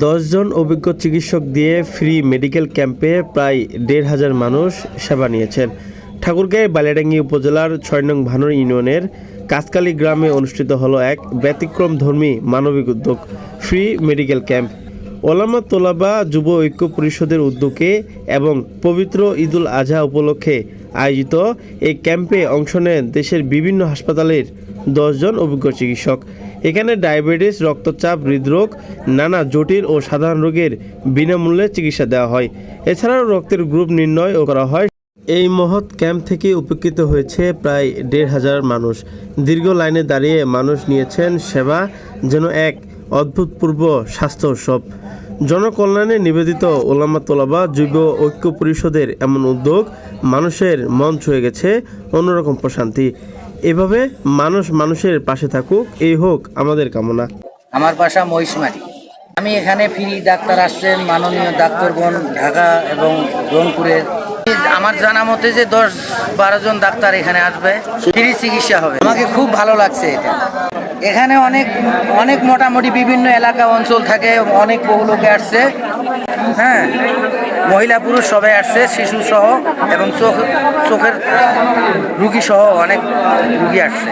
দশজন অভিজ্ঞ চিকিৎসক দিয়ে ফ্রি মেডিকেল ক্যাম্পে প্রায় দেড় হাজার মানুষ সেবা নিয়েছেন। ঠাকুরগাঁয়ের বালিয়াডাঙ্গি উপজেলার ছয় নং ভানুর ইউনিয়নের কাসকালি গ্রামে অনুষ্ঠিত হলো এক ব্যতিক্রম ধর্মী মানবিক উদ্যোগ, ফ্রি মেডিকেল ক্যাম্প। ওলামা তোলাবা যুব ঐক্য পরিষদের উদ্যোগে এবং পবিত্র ঈদুল আজহা উপলক্ষে আয়োজিত এই ক্যাম্পে অংশ নেন দেশের বিভিন্ন হাসপাতালের দশজন অভিজ্ঞ চিকিৎসক। এখানে ডায়াবেটিস, রক্তচাপ, হৃদরোগ, নানা জটিল ও সাধারণ রোগের বিনামূল্যে চিকিৎসা দেওয়া হয়। এছাড়াও রক্তের গ্রুপ নির্ণয় করা হয়। এই মহৎ ক্যাম্প থেকে উপকৃত হয়েছে প্রায় দেড় হাজার মানুষ। দীর্ঘ লাইনে দাঁড়িয়ে মানুষ নিয়েছেন সেবা, যেন এক অদ্ভুতপূর্ব স্বাস্থ্য উৎসব। জনকল্যাণে নিবেদিত ওলামা তোলাবা যুব ঐক্য পরিষদের এমন উদ্যোগ মানুষের মন ছুঁয়ে গেছে, অন্যরকম প্রশান্তি। এভাবে মানুষ মানুষের পাশে থাকুক এই হোক আমাদের কামনা। আমার বাসা মহিষমারি। আমি এখানে ফ্রি ডাক্তার আসছেন, মাননীয় ডাক্তারগণ ঢাকা এবং রংপুরের আমার জানা মতে যে দশ বারো জন ডাক্তার এখানে আসবে, ফ্রি চিকিৎসা হবে। আমাকে খুব ভালো লাগছে এটা। এখানে অনেক অনেক মোটামুটি বিভিন্ন এলাকা অঞ্চল থাকে, অনেক বহু লোকে আসছে। হ্যাঁ মহিলা পুরুষ সবাই আসছে, শিশু সহ এবং চোখ, চোখের রুগী সহ অনেক রুগী আসছে।